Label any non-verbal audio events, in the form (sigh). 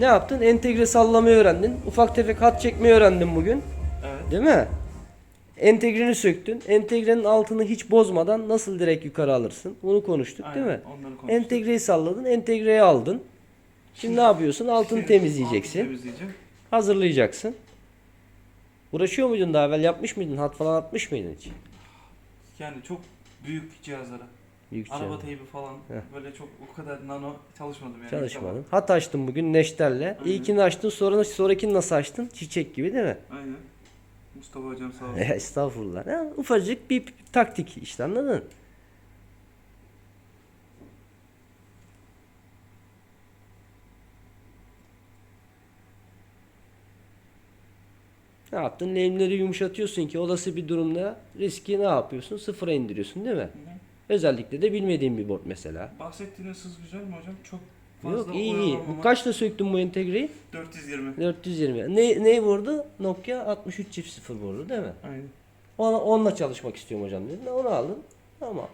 Ne yaptın? Entegre sallamayı öğrendin. Ufak tefek hat çekmeyi öğrendin bugün. Evet. Değil mi? Entegreni söktün. Entegrenin altını hiç bozmadan nasıl direkt yukarı alırsın? Bunu konuştuk değil mi? Aynen, Onları konuştuk. Entegreyi salladın, entegreyi aldın. Şimdi ne yapıyorsun? Altını Şimdi temizleyeceksin. altını temizleyeceğim. Hazırlayacaksın. Uğraşıyor muydun daha evvel? Yapmış mıydın? Hat falan atmış mıydın hiç? Yani çok büyük cihazlara. Büyük Araba cihaz. teybi falan. Heh. Böyle çok o kadar nano çalışmadım yani. Çalışmadın. Hat açtın bugün Neşter'le. İlkini açtın sonra sonrakini nasıl açtın? Çiçek gibi değil mi? Aynen. Mustafa hocam sağ (laughs) olsun. Estağfurullah. Ha, ufacık bir taktik işte anladın? Ne yaptın? Lehimleri yumuşatıyorsun ki olası bir durumda riski ne yapıyorsun? Sıfıra indiriyorsun değil mi? Hı. Özellikle de bilmediğin bir board mesela. Bahsettiğiniz hız güzel mi hocam? Çok fazla Yok iyi iyi. Bu kaçta söktün bu entegreyi? 420. 420. Ne, ne vurdu? Nokia 63 çift 0 vurdu değil mi? Aynen. Ona, onunla çalışmak istiyorum hocam dedin. Onu aldın. Tamam.